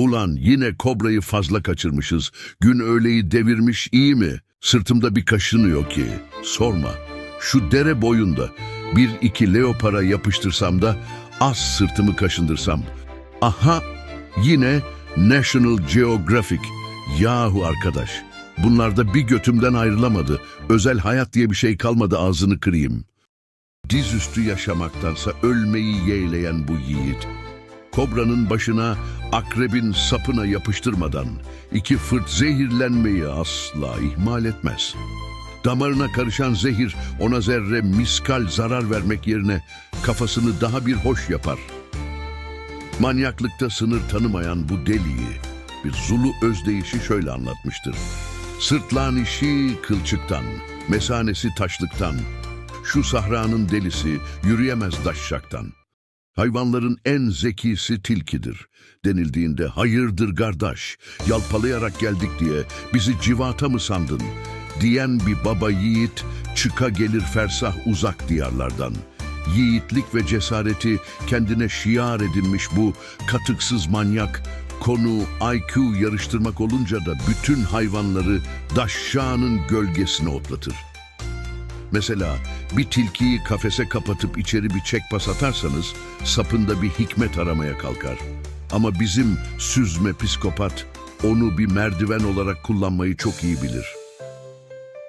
Ulan yine kobrayı fazla kaçırmışız. Gün öğleyi devirmiş iyi mi? Sırtımda bir kaşınıyor ki. Sorma. Şu dere boyunda bir iki leopara yapıştırsam da az sırtımı kaşındırsam. Aha yine National Geographic. Yahu arkadaş. Bunlarda bir götümden ayrılamadı. Özel hayat diye bir şey kalmadı ağzını kırayım. Dizüstü yaşamaktansa ölmeyi yeğleyen bu yiğit. Kobranın başına akrebin sapına yapıştırmadan iki fırt zehirlenmeyi asla ihmal etmez. Damarına karışan zehir ona zerre miskal zarar vermek yerine kafasını daha bir hoş yapar. Manyaklıkta sınır tanımayan bu deliyi bir Zulu özdeyişi şöyle anlatmıştır. Sırtlan işi kılçıktan, mesanesi taşlıktan, şu sahranın delisi yürüyemez daşşaktan. Hayvanların en zekisi tilkidir. Denildiğinde hayırdır kardeş, yalpalayarak geldik diye bizi civata mı sandın? Diyen bir baba yiğit çıka gelir fersah uzak diyarlardan. Yiğitlik ve cesareti kendine şiar edinmiş bu katıksız manyak, konu IQ yarıştırmak olunca da bütün hayvanları daşşağının gölgesine otlatır. Mesela bir tilkiyi kafese kapatıp içeri bir çekpas atarsanız sapında bir hikmet aramaya kalkar. Ama bizim süzme psikopat onu bir merdiven olarak kullanmayı çok iyi bilir.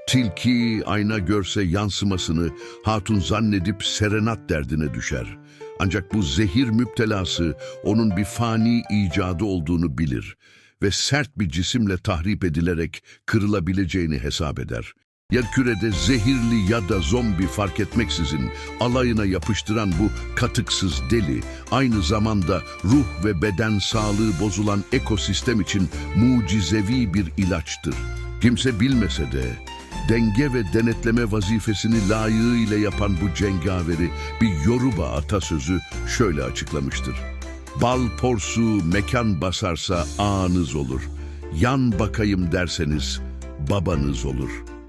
Tilki ayna görse yansımasını hatun zannedip serenat derdine düşer. Ancak bu zehir müptelası onun bir fani icadı olduğunu bilir ve sert bir cisimle tahrip edilerek kırılabileceğini hesap eder. Yerkürede zehirli ya da zombi fark etmeksizin alayına yapıştıran bu katıksız deli aynı zamanda ruh ve beden sağlığı bozulan ekosistem için mucizevi bir ilaçtır. Kimse bilmese de denge ve denetleme vazifesini layığıyla yapan bu cengaveri bir Yoruba atasözü şöyle açıklamıştır. Bal porsu mekan basarsa ağanız olur. Yan bakayım derseniz babanız olur.''